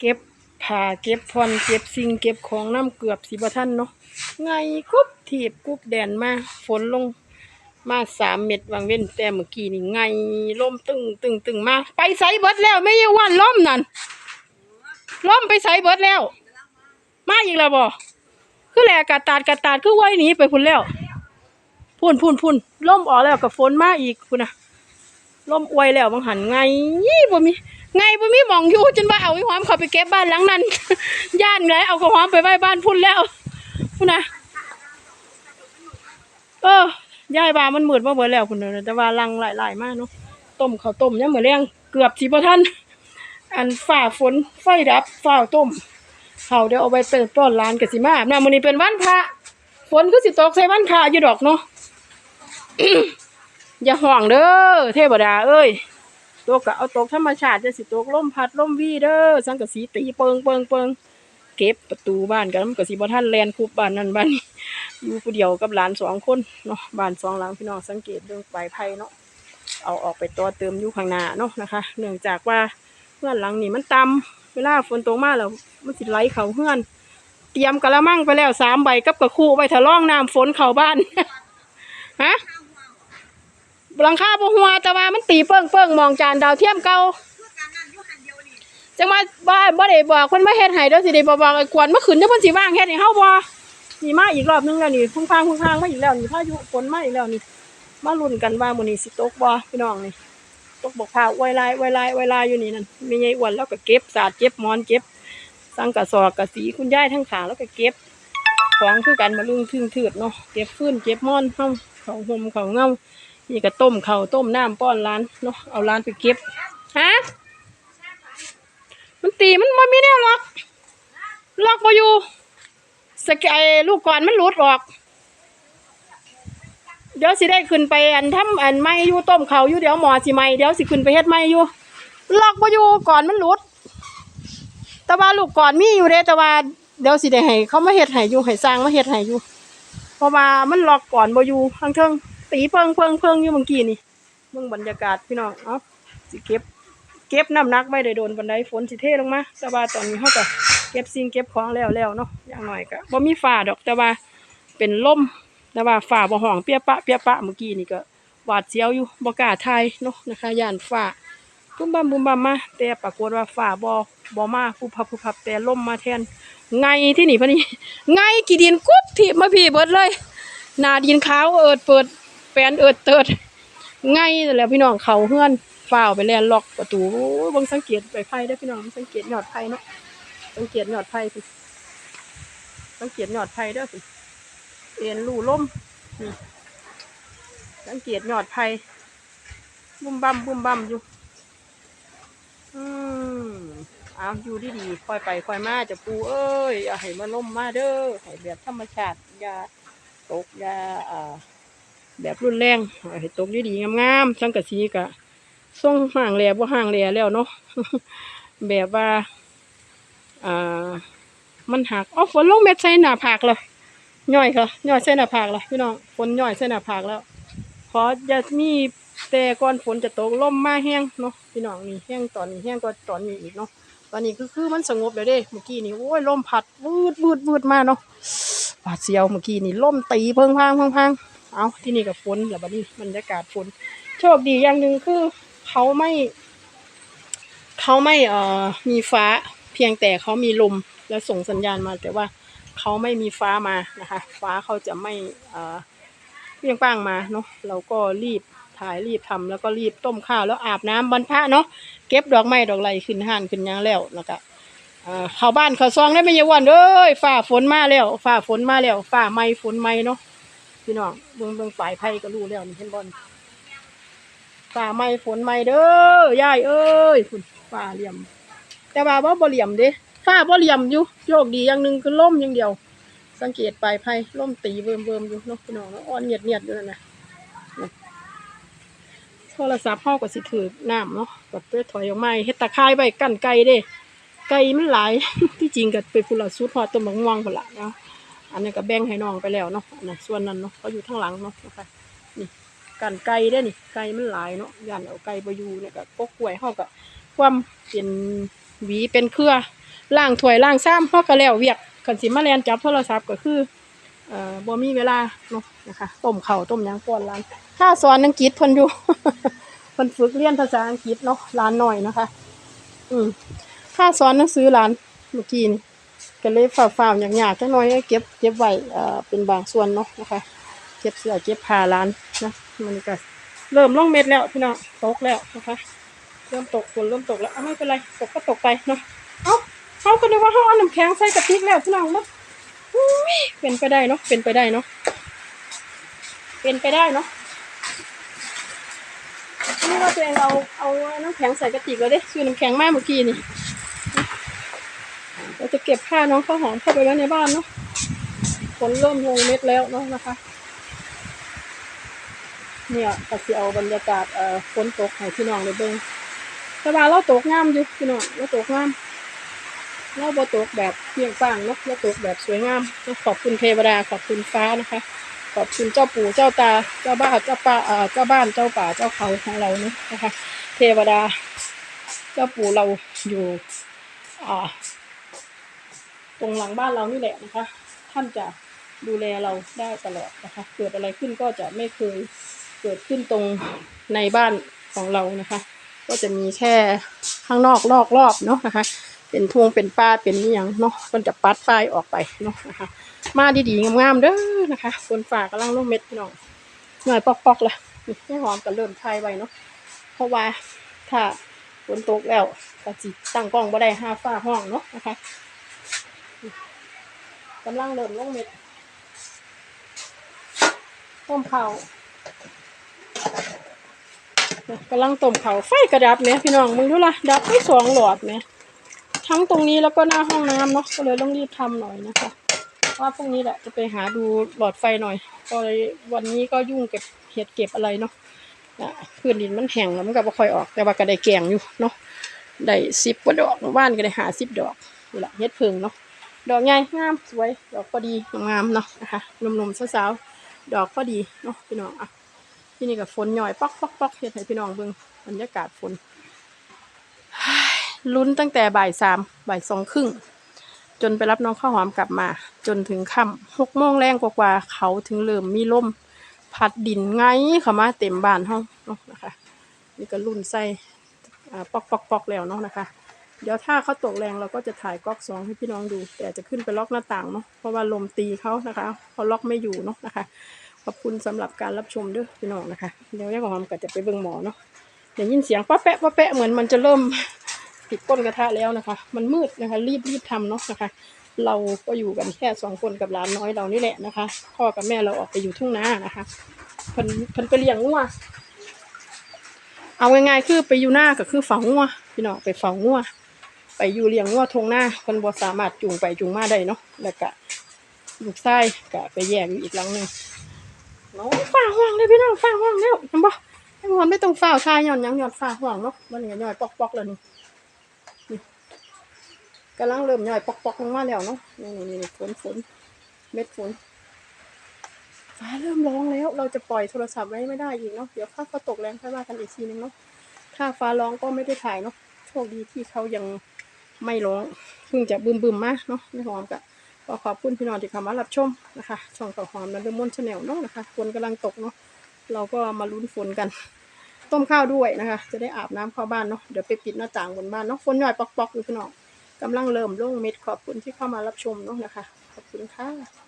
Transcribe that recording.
เก็บผ้าเก็บพรเก็บสิ่งเก็บของน้ำเกือบสิบท่านเนาะไงกุ๊บถีบกุ๊บแดนมาฝนลงมาสามเม็ดวางเว้นแต่เมื่อกี้นี่ไงล่มตึงตึงตึงมา ไปใส่เบิดแล้วไม่ใช่วันล่มนั่นล่มไปใส่เบิดแล้ว มาอีกแล้วบ่คือแหลกกระตาดกระตาดคือไว้หนีไปพุ่นแล้ว พุ่นพุ่นพุ่นล่มออกแล้วกับฝนมาอีกพุ่นนะล่มอวยแล้วบางหันไงบ่มี ไงบ่มีหมองอยู่จนว่าเอาไอ้หอมเขาไปเก็บบ้านหลังนั้น ย่านไงเอากระหอมไปไว้บ้านพุ่นแล้วพุ่นนะเออยายบามันมืดมาเบิดแล้วพุ่นน่ะแต่ว่าลังหลายๆมากเนาะต้มข้าวต้มเนี่ยังมื้อแรงเกือบสิบ่ทันอันฝ่าฝนไฟดับฝ้าต้มเขาเดี๋ยวเอาไปเติมต้อนร้านกสิมาอาบน้ำมื้อนี้เป็นวันพระฝนคือสิตกใส่วันพระอยู่ดอกเนาะอย่าห่วงเด้อเทวดาเอ้ย ตกก็เอาตกธรรมชาติจะสิตกลมพัดลมวีเด้อสังกะสีตีเปิงเปิงเปิงเก็บประตูบ้านกันมันก็สิบ่ทันแลนคูบบ้านนั้นบ้านนี้อยู่ผู้เดียวกับหลานสองคนเนาะบ้านสองหลังพี่น้องสังเกตเรื่องปลายไผ่เนาะเอาออกไปต่อเติมอยู่ข้างหน้าเนาะนะคะ เนื่องจากว่าเพื่อนหลังนี่มันต่ำเวลาฝนตกมาแล้วมันสิไหลเข้าเฮือนเตรียมกะละมังไปแล้วสามใบกับกระคู่ไว้ทะล่องน้ำฝนเข้าบ้านฮะ หลังคาบ่หัวแต่ว่ามันตีเปิ้งเปิ้งมองจานดาวเทียมเก่าจังว่าบ่บ่ได้บอกเพิ่นมาเฮ็ดให้เด้อสิได้บ่บอกไอ้กวนเมื่อคืนเด้อเพิ่นสิว่างเฮ็ดให้เฮาบ่นี่มาอีกรอบนึงแล้วนี่พุ่งพางพุ่งพางมาอีกแล้วนี่พายุฝนมาอีกแล้วนี่มาลุ้นกันว่ามื้อนี้สิตกบ่พี่น้องนี่ตกบกพาวไว้ลายไว้ลายไว้ลายอยู่นี่นั่นมีใหญ่อ้วนแล้วก็เก็บสาดเก็บมอนเก็บสังกะสอกกะสีคุณยายทั้งขาแล้วก็เก็บของคือกันมาลุงทึ่งถืดเนาะเก็บฟื้นเก็บมอนเฮาเขาห่มเขาเงา นี่ก็ต้มเขาต้มน้ำป้อนร้านเนาะเอาร้านไปเก็บฮะมันตีมันมันไม่ได้ล็อกล็อกมาอยู่สกไอลูกก่อนมันหลุดออก เดี๋ยวสิได้ขึ้นไปอันทำอันไม่อยู่ต้มเขาอยู่เดี๋ยวหมอสิไม่เดี๋ยวสิขึ้นไปเฮ็ดไม่อยู่ล็อกมาอยู่ก่อนมันหลุด แต่ว่าลูกก่อนมีอยู่เด้แต่ว่าเดี๋ยวสิได้ให้เขามาเฮ็ดให้อยู่ให้สร้างมาเฮ็ดให้อยู่เพราะว่ามันล็อกก่อนบ่อยู่ทางเทิง ตีเพิงเพิงเพิงอยู่เมื่อกี้นี่เบิ่งบรรยากาศพี่น้องเอ้าสิเก็บ เก็บน้ำหนักไว้ได้โดนบันไดฝนสิเทลงมาแต่ว่าตอนนี้เฮาก็เก็บสิ่งเก็บของแล้วแล้วเนาะอย่างน้อยก็บ่มีฟ้าดอกแต่ว่าเป็นลมแต่ว่าฟ้าบ่ห้องเปียปะเปียปะเมื่อกี้นี่ก็หวาดเสียวอยู่บ่กล้าถ่ายเนาะนะคะย่านฟ้าบุ้มบัมบุ้มบัมมาแต่ปรากฏว่าฟ้าบ่บ่มาผู้พับผู้พับแต่ลมมาแทนไงที่นี่พะนี่ไงกี่ดินกุ๊บที่มาพี่เบิดเลยนาดินขาวเอิดเปิด นเอิดเติดไงแล้วพี่น้องเขาเฮือนฝ้าวไปแลนล็อกประตูบังสังเกตไปไพ่ได้พี่น้องสังเกตยอดไผ่เนาะสังเกตยอดไผ่สิสังเกตยอดไผ่เด้อสิเอ็นรูล่มสังเกตยอดไผ่บุ้มบั่มบุ้มบั่มอยู่อืมเอาอยู่ดีดีๆค่อยไปค่อยมาจะปูเอ้ยอย่าให้มาล่มมาเด้อให้แบบธรรมชาติอย่าตกยาอ่า แบบรุนแรงให้ตกดีๆงามๆสังกะสีกะส่งห่างแหล่บ่ห่างแหล่แล้วเนาะแบบว่าอ่ามันหักอ๋อฝนลงเม็ดใส่หน้าผากเลยย่อยค่ะย่อยใส่หน้าผากเลยพี่น้องฝนย่อยใส่หน้าผากแล้วขออย่ามีแต่ก่อนฝนจะตกลมมาแห้งเนาะพี่น้องนี่แห้งตอนนี้แห้งก็ตอนนี้อีกเนาะตอนนี้คือคือมันสงบแล้วเด้เมื่อกี้นี่โอ้ยลมพัดวืดวืดวืดมาเนาะหวาดเสียวเมื่อกี้นี่ล่มตีเพิงพางเพิงพาง เอาที่นี่กับฝนแล้วบัดนี้บรรยากาศฝนโชคดีอย่างหนึ่งคือเขาไม่เขาไม่เอ่อมีฟ้าเพียงแต่เขามีลมแล้วส่งสัญญาณมา แต่ว่าเขาไม่มีฟ้ามานะคะ ฟ้าเขาจะไม่เอ่อเพียงป้างมาเนาะเราก็รีบถ่ายรีบทำแล้วก็รีบต้มข้าวแล้วอาบน้ำบรรพะเนาะเก็บดอกไม้ดอกไรขึ้นห้านขึ้นยังแล้วแล้วก็เข้าบ้านเข้าซองได้ไม่ยาวันเอ้ยฝ่าฝนมาแล้วฝ่าฝนมาแล้วฝ่าไม่ฝนไม่เนาะ พี่น้องเบิ่งเบิ่งปลายไผ่ก็รู้แล้วนี่เห็นบอลฝ่าไม่ฝนไม่เด้อยายเอ้ยคุณฝ่าเหลี่ยม แต่ว่าบ่บ่เหลี่ยมเด้ฝ่าบ่เหลี่ยมอยู่โชคดีอย่างหนึ่งคือล่มอย่างเดียว สังเกตปลายไผ่ล่มตีเบิ่มเบิ่มอยู่เนาะพี่น้องเนาะอ่อนเหยียดเหยียดอยู่นั่นนะโทรศัพท์เฮาก็สิถือน้ำเนาะกับไปถอยออกมาเฮ็ดตะข่ายไว้กั้นไก่เด้ไก่มันหลายที่จริงก็ไปพุ่นละสุดพอต้นมะม่วงพุ่นละเนาะ อันนี้ก็แบ่งให้น้องไปแล้วเนาะอันนั้นส่วนนั้นเนาะก็อยู่ข้างหลังเนาะนะคะนี่กันไก่ได้นี่ไก่มันหลายเนาะย่านเอาไก่ไปอยู่เนี่ยก็กกกล้วยเฮาก็ความเป็นหวีเป็นเครือล้างถ้วยล้างซ้ำเฮาก็แล้วเวียกคันสิมาแลนจับโทรศัพท์ก็คือเอ่อบ่มีเวลาเนาะนะคะต้มข้าวต้มหยังป้อนหลานถ้าสอนอังกฤษเพิ่นอยู่เพิ่นฝึกเรียนภาษาอังกฤษเนาะหลานหน้อยนะคะ อืมค่าสอนหนังสือหลานเมื่อกี้นี่ ก็เลยฝ่าวๆยากๆจักหน่อยเก็บเก็บไว้เอ่อเป็นบางส่วนเนาะนะคะ เก็บเสือเก็บผ้าหลานนะมันก็เริ่มลงเม็ดแล้วพี่น้องตกแล้วนะคะ เริ่มตกฝนเริ่มตกแล้วไม่เป็นไรตกก็ตกไปเนาะเอ้าเขาก็นึกว่าเขาเอาน้ำแข็งใส่กระติกแล้วพี่น้องเนาะเป็นไปได้เนาะเป็นไปได้เนาะเป็นไปได้เนาะนี่ว่าตัวเองเอาเอาน้ำแข็งใส่กระติกแล้วเด้ซื้อน้ำแข็งมาเมื่อกี้นี่ เราจะเก็บผ้าน้องข้าวหอมเข้าไปไว้ในบ้านเนาะฝนเริ่มลงเม็ดแล้วเนาะนะคะ เนี่ยก็สิเอาบรรยากาศเอ่อฝนตกให้พี่น้องได้เบิ่งแต่ว่าเราตกงามอยู่พี่น้องเราตกงามเราบ่ตกแบบเพียงฟ้างเนาะเราตกแบบสวยงามขอบคุณเทวดาขอบคุณฟ้านะคะ ขอบคุณเจ้าปู่เจ้าตาเจ้าบ้านเจ้าป่าเอ่อเจ้าบ้านเจ้าป่าเจ้าเขาของเราเนาะนะคะ เทวดา เจ้าปู่เราอยู่อ่า ตรงหลังบ้านเรานี่แหละนะคะ ท่านจะดูแลเราได้ตลอดนะคะ เกิดอะไรขึ้นก็จะไม่เคยเกิดขึ้นตรงในบ้านของเรานะคะ ก็จะมีแค่ข้างนอกลอกรอบเนาะนะคะ เป็นทวงเป็นป้าเป็นนี่ยังเนาะมันจะปัดป้ายออกไปเนาะนะคะ มาดีๆงามๆเด้อนะคะฝนฝากำลังลงเม็ดพี่น้องหน่อยปอกๆละนี่ให้หอมก็เริ่มทายไว้เนาะเพราะว่าถ้าฝนตกแล้วก็จิตั้งกล้องบ่ได้ห้าฟ้าห้องเนาะนะคะ กำลังเริ่มลงเม็ดต้มข้ากำลังต้มข้าไฟกระดับเนี่ยพี่น้องมึงดูละดับไปสองหลอดเนี่ยทั้งตรงนี้แล้วก็หน้าห้องน้ำเนาะก็เลยต้องรีบทำหน่อยนะคะว่าพรุ่งนี้แหละจะไปหาดูหลอดไฟหน่อยก็เลยวันนี้ก็ยุ่งเก็บเห็ดเก็บอะไรเนาะนะพื้นดินมันแห้งแล้วมันก็บ่ค่อยออกแต่ว่าก็ได้แกงอยู่เนาะได้สิบกว่าดอกว่านก็ได้หาสิบดอกนี่แหละเห็ดเพิงเนาะ ดอกใหญ่งามสวย ดอกพอดีงามเนาะนะคะหนุ่มๆสาวๆดอกพอดีเนาะพี่น้องอะที่นี่กับฝนหน่อย ป๊อกป๊อกป๊อกเฮ็ดให้พี่น้องเบิ่งบรรยากาศฝนลุ้นตั้งแต่บ่ายสามบ่ายสองครึ่งจนไปรับน้องข้าวหอมกลับมา จนถึงค่ำหกโมงแรงกว่าๆเขาถึงเริ่มมีลมพัดดินไงเข้ามาเต็มบ้านห้องเนาะนะคะ นี่ก็รุ่นใส่ปอกปอกปอกแล้วเนาะนะคะ เดี๋ยวถ้าเขาตกแรงเราก็จะถ่ายก๊อกสองให้พี่น้องดู แต่จะขึ้นไปล็อกหน้าต่างเนาะเพราะว่าลมตีเขานะคะเขาล็อกไม่อยู่เนาะนะคะ ขอบคุณสำหรับการรับชมด้วยพี่น้องนะคะ เดี๋ยวแม่ของหอมก็จะไปเบิ่งหมอเนาะเดี๋ยวยินเสียงป้าแปะป้าแปะเหมือนมันจะเริ่มติดก้นกระทะแล้วนะคะ มันมืดนะคะ รีบรีบทำเนาะนะคะ เราก็อยู่กันแค่สองคนกับหลานน้อยเรานี่แหละนะคะ พ่อกับแม่เราออกไปอยู่ทุ่งนานะคะเพิ่นเพิ่นไปเลี้ยงงัวเอาง่ายๆคือไปอยู่หน้าก็คือเฝ้างัวพี่น้องไปเฝ้างัว ไปอยู่เลี้ยงงัวทงหน้าเพิ่นบ่สามารถจูงไปจูงมาได้เนาะแล้วก็ลูกชายก็ไปแยกอยู่อีกหลังหนึงน้องฟ้าห่วงเลยพี่น้องฟ้าห่วงแล้วเห็นบ่ไอ้หัวไม่ต้องฟ้าชายย้อนยังย้อนฟ้าห่วงเนาะมันก็ย่อยปอกๆแล้วนี่นี่กำลังเริ่มย่อยปอกๆลงมาแล้วเนาะนี่นี่นี่ฝนฝนเม็ดฝนฟ้าเริ่มร้องแล้ว เราจะปล่อยโทรศัพท์ไว้ไม่ได้อีกเนาะเดี๋ยวถ้าเขาตกแรงค่อยว่ากันอีกทีนึงเนาะถ้าฟ้าร้องก็ไม่ได้ถ่ายเนาะโชคดีที่เขายัง ไม่ร้องเพิ่งจะบึมบึมๆมาเนาะไม่หอมกะก็ขอบคุณพี่น้องที่เข้ามารับชมนะคะ ช่องต่อหอมนันเดมอนชาแนลเนาะนะคะฝนกำลังตกเนาะเราก็มาลุ้นฝนกัน ต้มข้าวด้วยนะคะ จะได้อาบน้ำเข้าบ้านเนาะเดี๋ยวไปปิดหน้าต่างบนบ้านเนาะฝนหน่อยปอกๆอยู่พี่น้องกำลังเริ่มลงเม็ดขอบคุณที่เข้ามารับชมเนาะนะคะ ขอบคุณค่ะ